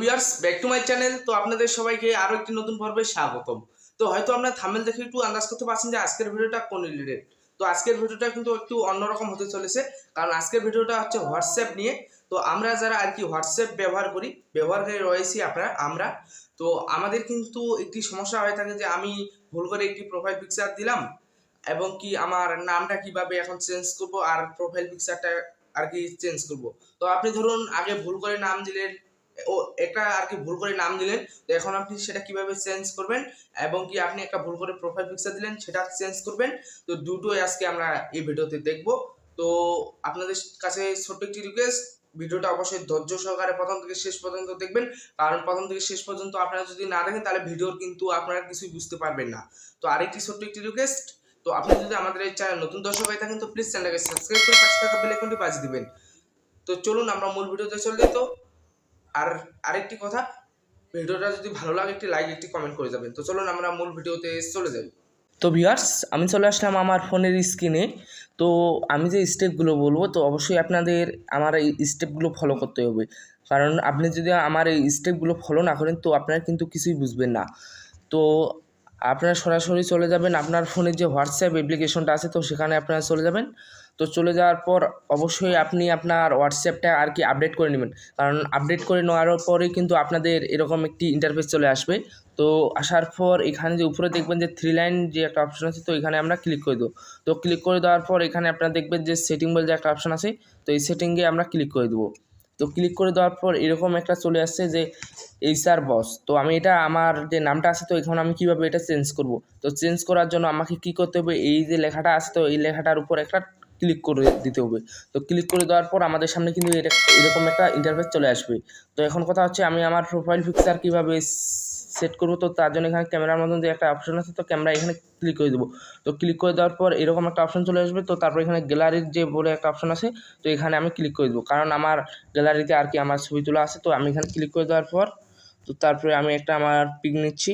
Viewers back to my channel তো আপনাদের সবাইকে আরও একটি নতুন পর্বে স্বাগতম। তো হয়তো আপনারা থামেল দেখে একটু আন্দাজ করতে পারছেন যে আজকের ভিডিওটা কোন রিলেটেড তো আজকের ভিডিওটা কিন্তু একটু অন্যরকম হতে চলেছে, কারণ আজকের ভিডিওটা হচ্ছে হোয়াটসঅ্যাপ নিয়ে। তো আমরা যারা আর কি হোয়াটসঅ্যাপ ব্যবহার করি, ব্যবহারকারী রয়েছি আপনারা, আমরা। তো আমাদের কিন্তু একটি সমস্যা হয়ে থাকে যে আমি ভুল করে একটি প্রোফাইল পিকচার দিলাম এবং কি আমার নামটা কীভাবে এখন চেঞ্জ করব আর প্রোফাইল পিকচারটা আর কি চেঞ্জ করব। তো আপনি ধরুন আগে ভুল করে নাম দিলেন ও একটা আর কি ভুল করে নাম দিলেন, তো এখন আপনি সেটা কীভাবে চেঞ্জ করবেন এবং কি আপনি একটা ভুল করে প্রোফাইল পিকচার দিলেন সেটা চেঞ্জ করবেন, তো দুটোই আজকে আমরা এই ভিডিওতে দেখব। তো আপনাদের কাছে ছোট্ট একটি রিকোয়েস্ট ভিডিওটা অবশ্যই ধৈর্য সহকারে প্রথম থেকে শেষ পর্যন্ত দেখবেন, কারণ প্রথম থেকে শেষ পর্যন্ত আপনারা যদি না দেখেন তাহলে ভিডিওর কিন্তু আপনারা কিছুই বুঝতে পারবেন না। তো আরেকটি ছোট্ট একটি রিকোয়েস্ট তো আপনি যদি আমাদের এই চ্যানেল নতুন দর্শক হয়ে থাকেন তো প্লিজ চ্যানেলটাকে সাবস্ক্রাইব করে পাশে থাকা বেল আইকনটি বাজিয়ে দিবেন। তো চলুন আমরা মূল ভিডিওতে চলে যাই, তো আর আরেকটি কথা, ভিডিওটা যদি ভালো লাগে, একটি লাইক একটি কমেন্ট করে যাবেন। তো চলুন আমরা মূল ভিডিওতে চলে যাই। তো ভিউয়ার্স আমি চলে আসলাম আমার ফোনের স্ক্রিনে তো আমি যে স্টেপগুলো বলব, তো অবশ্যই আপনাদের আমার এই স্টেপগুলো ফলো করতে হবে। কারণ আপনি যদি আমার এই স্টেপগুলো ফলো না করেন, তো আপনারা কিন্তু কিছুই বুঝবেন না। তো আপনারা সরাসরি চলে যাবেন আপনার ফোনের যে হোয়াটসঅ্যাপ অ্যাপ্লিকেশনটা আছে, তো সেখানে আপনারা চলে যাবেন। তো চলে যাওয়ার পর অবশ্যই আপনি আপনার হোয়াটসঅ্যাপটা আর কি আপডেট করে নেবেন। কারণ আপডেট করে নেওয়ার পরেই কিন্তু আপনাদের এরকম একটি ইন্টারফেস চলে আসবে। তো আসার পর এখানে যে উপরে দেখবেন যে থ্রি লাইন যে একটা অপশন আছে, তো এখানে আমরা ক্লিক করে দেবো। তো ক্লিক করে দেওয়ার পর এখানে আপনারা দেখবেন যে সেটিং বলে যে একটা অপশন আছে, তো এই সেটিংয়ে আমরা ক্লিক করে দেবো। তো ক্লিক করে দেওয়ার পর এরকম একটা চলে আসছে যে এইচআর বস তো আমি এটা আমার যে নামটা আছে, তো এখন আমি কীভাবে এটা চেঞ্জ করব? তো চেঞ্জ করার জন্য আমাকে কী করতে হবে? এই যে লেখাটা আছে, তো এই লেখাটার উপর একটা ক্লিক করে দিতে হবে। তো ক্লিক করে দেওয়ার পর আমাদের সামনে কিন্তু এরকম একটা ইন্টারফেস চলে আসবে। তো এখন কথা হচ্ছে আমি আমার প্রোফাইল পিকচার কীভাবে সেট করব? তো তার জন্য এখানে ক্যামেরার মতন যে একটা অপশন আছে, তো ক্যামেরা এখানে ক্লিক করে দেবো। তো ক্লিক করে দেওয়ার পর এরকম একটা অপশন চলে আসবে, তো তারপর এখানে গ্যালারির যে বলে একটা অপশন আছে, তো এখানে আমি ক্লিক করে দেবো। কারণ আমার গ্যালারিতে আর কি আমার ছবি তোলা আছে, তো আমি এখানে ক্লিক করে দেওয়ার পর, তো তারপরে আমি একটা আমার পিক নিচ্ছি।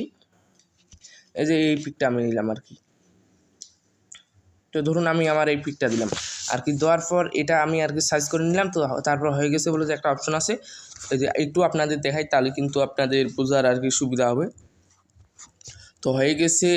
এই যে এই পিকটা আমি নিলাম আর কি। তো ধরুন আমি আমার এই পিকটা দিলাম। আর কি দেওয়ার পর এটা আমি আর কি সার্চ করে নিলাম, তো তারপর হয়ে গেছে বলে যে একটা অপশন আছে। এই যে একটু আপনাদের দেখাই, তাহলে কিন্তু আপনাদের বোঝার আর কি সুবিধা হবে। তো হয়ে গেছে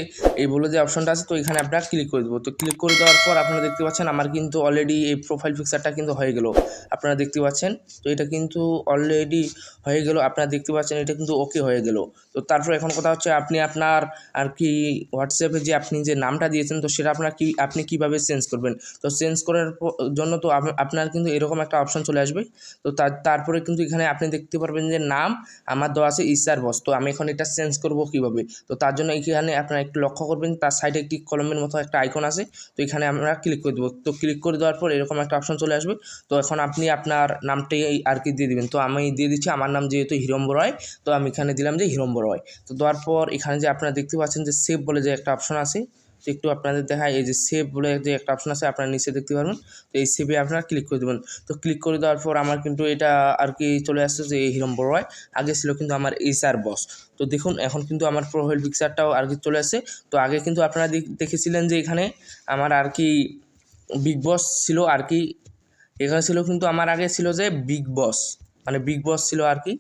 এই বলে যে অপশনটা আছে, তো এখানে আপনারা ক্লিক করে দেবো। তো ক্লিক করে দেওয়ার পর আপনারা দেখতে পাচ্ছেন আমার কিন্তু অলরেডি এই প্রোফাইল পিকচারটা কিন্তু হয়ে গেল। আপনারা দেখতে পাচ্ছেন? তো এটা কিন্তু অলরেডি হয়ে গেল। আপনারা দেখতে পাচ্ছেন এটা কিন্তু ওকে হয়ে গেল। তো তারপর এখন কথা হচ্ছে আপনি আপনার আর কি হোয়াটসঅ্যাপে যে আপনি যে নামটা দিয়েছেন, তো সেটা আপনার কি, আপনি কীভাবে চেঞ্জ করবেন? তো চেঞ্জ করার জন্য তো আপনার কিন্তু এরকম একটা অপশন চলে আসবে। তো তারপরে কিন্তু এখানে আপনি দেখতে পারবেন যে নাম, আমার দেওয়া আছে ইসার বস। তো আমি এখন এটা চেঞ্জ করব কীভাবে? তো তার জন্য এখানে আপনার একটু লক্ষ্য করবেন তার সাইডে একটি কলমের মতো একটা আইকন আছে। তো এখানে আমরা ক্লিক করে দেবো। তো ক্লিক করে দেওয়ার পর এরকম একটা অপশন চলে আসবে। তো এখন আপনি আপনার নামটাই আর কি দিয়ে দেবেন। তো আমি দিয়ে দিচ্ছি, আমার নাম যেহেতু হিরম্ব রয়, তো আমি এখানে দিলাম যে হিরম্ব রয়। তো দেওয়ার পর এখানে যে আপনারা দেখতে পাচ্ছেন যে সেভ বলে যে একটা অপশন আছে তো একটু আপনাদের দেখায় এই যে সেভ বলে যে একটা অপশন আছে, আপনারা নিচে দেখতে পারবেন। তো এই সেভে আপনারা ক্লিক করে দেবেন। তো ক্লিক করে দেওয়ার পর আমার কিন্তু এটা আর কি চলে আসছে যে হিরম্ব রয় আগে ছিল কিন্তু আমার এইচ আর বস তো দেখুন, এখন কিন্তু আমার প্রোফাইল পিকচারটাও আর কি চলে আসছে। তো আগে কিন্তু আপনারা দেখেছিলেন যে এখানে আমার আর কি বিগ বস ছিল আর কি, এখানে ছিল কিন্তু আমার আগে ছিল যে বিগ বস মানে বিগ বস ছিল আর কি।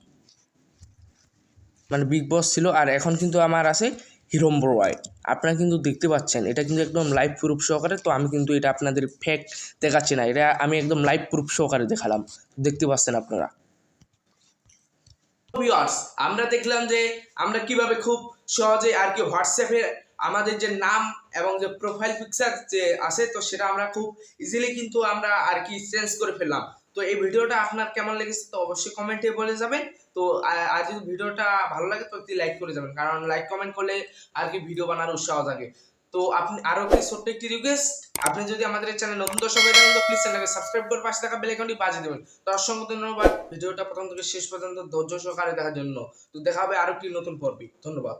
মানে বিগ বস ছিল আর এখন কিন্তু আমার আছে হিরম্ব রয় আপনারা কিন্তু দেখতে পাচ্ছেন, এটা কিন্তু একদম লাইভ প্রুফ সহকারে, তো আমি কিন্তু এটা আপনাদের ফ্যাক্ট দেখাচ্ছি না। এটা আমি একদম লাইভ প্রুফ সহকারে দেখালাম। দেখতে পাচ্ছেন আপনারা। আমরা দেখলাম যে আমরা কীভাবে খুব সহজে আর কি হোয়াটসঅ্যাপে আমাদের যে নাম এবং যে প্রোফাইল পিকচার যে আছে, তো সেটা আমরা খুব ইজিলি কিন্তু আমরা আর কি চেঞ্জ করে ফেললাম। তো এই ভিডিওটা আপনার কেমন লেগেছে তো অবশ্যই কমেন্টে বলে যাবেন। তো আর যদি ভিডিওটা ভালো লাগে তো একটি লাইক করে যাবেন, কারণ লাইক কমেন্ট করলে আর কি ভিডিও বানানোর উৎসাহ থাকে তো আপনি, আরও একটি ছোট্ট একটি রিকোয়েস্ট আপনি যদি আমাদের চ্যানেল নতুন দর্শক হয়ে থাকেন তো প্লিজ চ্যানেলকে সাবস্ক্রাইব করে পাশে থাকা বেল আইকনটি বাজিয়ে দেবেন। তো অসংখ্য ধন্যবাদ, ভিডিওটা প্রথম থেকে শেষ পর্যন্ত ধৈর্য সহকারে দেখার জন্য। তো দেখা হবে আরও একটি নতুন পর্বে। ধন্যবাদ।